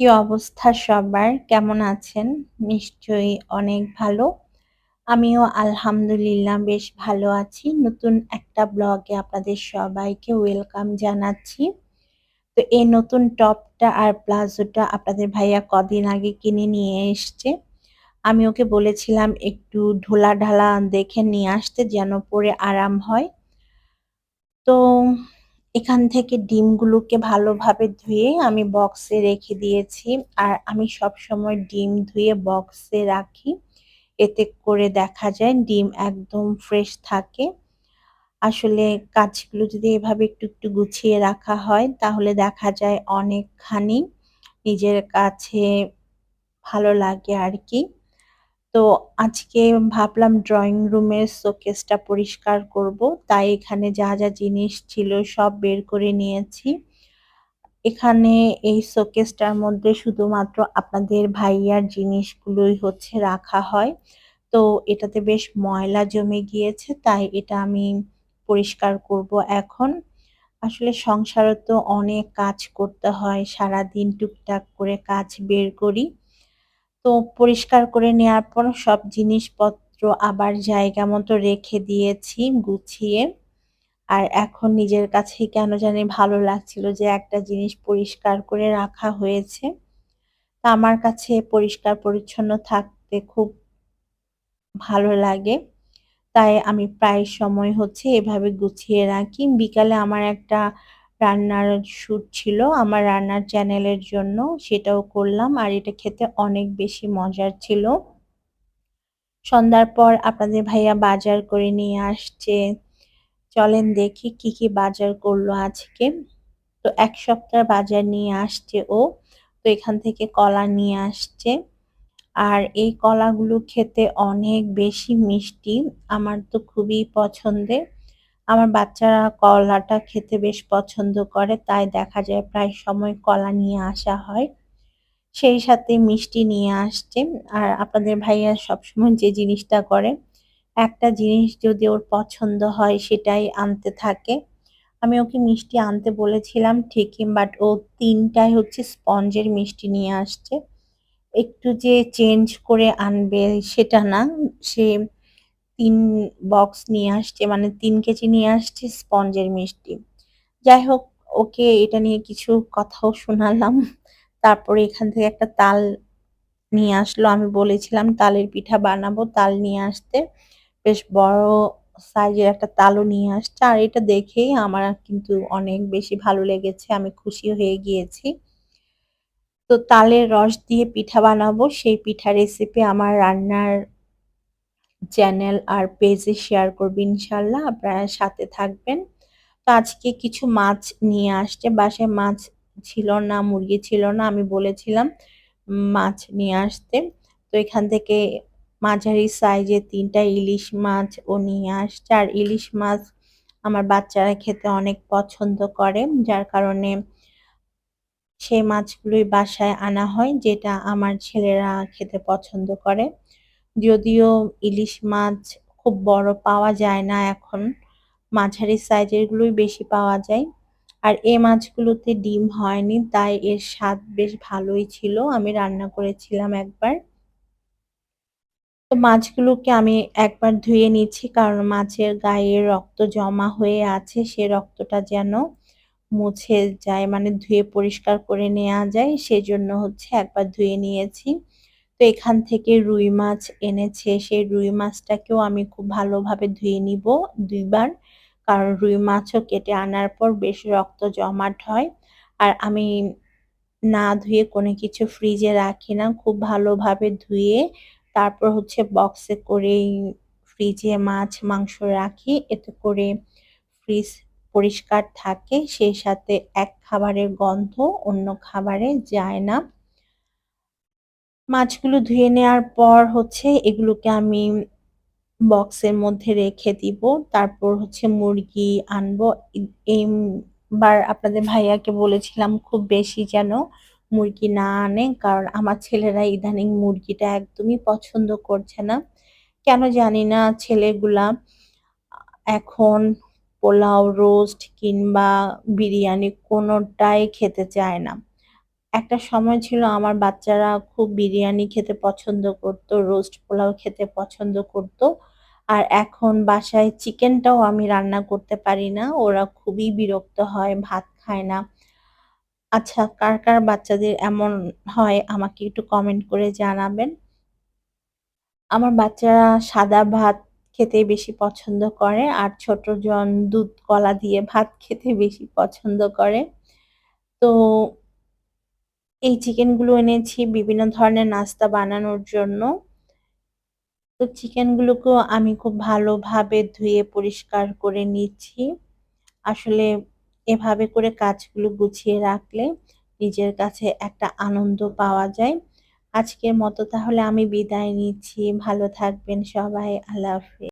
কি অবস্থা সবার? কেমন আছেন? নিশ্চয়ই অনেক ভালো। আমিও আলহামদুলিল্লাহ বেশ ভালো আছি। নতুন একটা ব্লগে আপনাদের সবাইকে ওয়েলকাম জানাচ্ছি। তো এই নতুন টপটা আর প্লাজোটা আপনাদের ভাইয়া কদিন আগে কিনে নিয়ে এসছে। আমি ওকে বলেছিলাম একটু ঢোলা-ঢালা দেখে নিয়ে আসতে যেন পরে আরাম হয়। তো এখান থেকে ডিমগুলোকে ভালোভাবে ধুয়ে আমি বক্সে রেখে দিয়েছি। আর আমি সবসময় ডিম ধুয়ে বক্সে রাখি। এতে করে দেখা যায় ডিম একদম ফ্রেশ থাকে। আসলে কাজগুলো যদি এভাবে একটু, একটু গুছিয়ে রাখা হয় তাহলে দেখা যায় অনেকখানি নিজের কাছে ভালো লাগে আরকি। তো আজকে ভাবলাম ড্রয়িং রুমের শোকেসটা পরিষ্কার করব। তাই এখানে যা, যা জিনিস ছিল সব বের করে নিয়েছি। এখানে এই শোকেসটার মধ্যে শুধুমাত্র আপনাদের ভাইয়ার জিনিসগুলোই হচ্ছে রাখা হয়। তো এটাতে বেশ ময়লা জমে গিয়েছে তাই এটা আমি পরিষ্কার করব এখন। আসলে সংসারে তো অনেক কাজ করতে হয়। সারাদিন টুকটাক করে কাজ বের করি। তো পরিষ্কার করে নেওয়ার পর সব জিনিসপত্র আবার জায়গা মতো রেখে দিয়েছি, গুছিয়ে। আর এখন নিজের কাছেই কেন জানি ভালো লাগছিল যে একটা জিনিস পরিষ্কার করে রাখা হয়েছে। তা আমার কাছে পরিষ্কার পরিচ্ছন্ন থাকতে খুব ভালো লাগে। তাই আমি প্রায় সময় হচ্ছে এভাবে গুছিয়ে রাখি। বিকালে আমার একটা রান্নার শ্যুট ছিল আমার রান্নার চ্যানেলের জন্য সেটাও করলাম আর এটা খেতে অনেক বেশি মজার ছিল। সন্ধ্যার পর আপনাদের ভাইয়া বাজার করে নিয়ে আসছে। চলেন দেখি কি, কি বাজার করল আজকে। তো এক সপ্তাহ বাজার নিয়ে আসছে ও। তো এখান থেকে কলা নিয়ে আসছে। আর এই কলাগুলো খেতে অনেক বেশি মিষ্টি। আমার তো খুবই পছন্দের। আমার বাচ্চারা কলাটা খেতে বেশ পছন্দ করে তাই দেখা যায় প্রায় সময় কলা নিয়ে আসা হয়। সেই সাথে মিষ্টি নিয়ে আসছে। আর আপনাদের ভাইয়া সবসময় যে জিনিসটা করে, একটা জিনিস যদি ওর পছন্দ হয় সেটাই আনতে থাকে। আমি ওকে মিষ্টি আনতে বলেছিলাম ঠিকই বাট ও ৩ টাই হচ্ছে স্পঞ্জের মিষ্টি নিয়ে আসছে। একটু যে চেঞ্জ করে আনবে সেটা না। সে ৩ বক্স নিয়ে আসছে মানে তিন কেজি নিয়ে আসছে স্পঞ্জের মিষ্টি। যাই হোক ওকে এটা নিয়ে কিছু কথাও শোনালাম। তারপরে এখান থেকে একটা তাল নিয়ে আসলো। আমি বলেছিলাম তালের পিঠা বানাবো, তাল নিয়ে আসতে। বেশ বড় সাইজের একটা তালও নিয়ে আসছে। আর এটা দেখেই আমার কিন্তু অনেক বেশি ভালো লেগেছে। আমি খুশি হয়ে গিয়েছি। তো তালের রস দিয়ে পিঠা বানাবো। সেই পিঠা রেসিপি আমার রান্নার চ্যানেল আর পেজে শেয়ার করব ইনশাল্লাহ। আপনারা সাথে থাকবেন। তো আজকে কিছু মাছ নিয়ে আসছে। বাসায় মাছ ছিল না, মুরগি ছিল না। আমি বলেছিলাম মাছ নিয়ে আসতে। তো এখান থেকে মাঝারি সাইজের ৩ টা ইলিশ মাছ ও নিয়ে আসছে। আর ইলিশ মাছ আমার বাচ্চারা খেতে অনেক পছন্দ করে। যার কারণে সেই মাছগুলোই বাসায় আনা হয় যেটা আমার ছেলেরা খেতে পছন্দ করে। যদিও ইলিশ মাছ খুব বড় পাওয়া যায় না এখন। মাঝারি সাইজের গুলোই বেশি পাওয়া যায়। আর এ মাছগুলোতে ডিম হয়নি, তাই এর স্বাদ বেশ ভালোই ছিল। আমি রান্না করেছিলাম একবার। তো মাছগুলোকে আমি একবার ধুয়ে নিচ্ছি, কারণ মাছের গায়ে রক্ত জমা হয়ে আছে, সে রক্তটা যেন মুছে যায় মানে ধুয়ে পরিষ্কার করে নেওয়া যায় সেজন্য হচ্ছে একবার ধুয়ে নিয়েছি। তো এখান থেকে রুই মাছ এনেছে সেই রুই মাছটাকেও আমি খুব ভালোভাবে ধুয়ে নিব দুইবার কারণ রুই মাছও কেটে আনার পর বেশ রক্ত জমাট হয়। আর আমি না ধুয়ে কোনো কিছু ফ্রিজে রাখি না। খুব ভালোভাবে ধুয়ে তারপর হচ্ছে বক্সে করেই ফ্রিজে মাছ, মাংস রাখি। এতে করে ফ্রিজ পরিষ্কার থাকে সেই সাথে এক খাবারের গন্ধ অন্য খাবারে যায় না। মাছগুলো ধুয়ে নেওয়ার পর হচ্ছে এগুলোকে আমি বক্সের মধ্যে রেখে দিব। তারপর হচ্ছে মুরগি আনব। এইবার আপনাদের ভাইয়াকে বলেছিলাম খুব বেশি যেন মুরগি না আনে। কারণ আমার ছেলেরা ইদানিং মুরগিটা একদমই পছন্দ করছে না। কেন জানি না ছেলেগুলা এখন পোলাও, রোস্ট কিংবা বিরিয়ানি কোনোটাই খেতে চায় না। একটা সময় ছিল আমার বাচ্চারা খুব বিরিয়ানি খেতে পছন্দ করত, রোস্ট পোলাও খেতে পছন্দ করত। আর এখন বাসায় চিকেনটাও আমি রান্না করতে পারি না। ওরা খুবই বিরক্ত হয়, ভাত খায় না। আচ্ছা কার, কার বাচ্চাদের এমন হয় আমাকে একটু কমেন্ট করে জানাবেন। আমার বাচ্চারা সাদা ভাত খেতে বেশি পছন্দ করে আর ছোটজন দুধ কলা দিয়ে ভাত খেতে বেশি পছন্দ করে। তো এই চিকেনগুলো এনেছি, বিভিন্ন ধরনের নাস্তা বানানোর জন্য। তো চিকেনগুলোকেও আমি খুব ভালোভাবে ধুয়ে পরিষ্কার করে নিচ্ছি। আসলে এভাবে করে কাজগুলো গুছিয়ে রাখলে নিজের কাছে একটা আনন্দ পাওয়া যায়। আজকের মতো তাহলে আমি বিদায় নিচ্ছি। ভালো থাকবেন সবাই। আল্লাহ হাফেজ।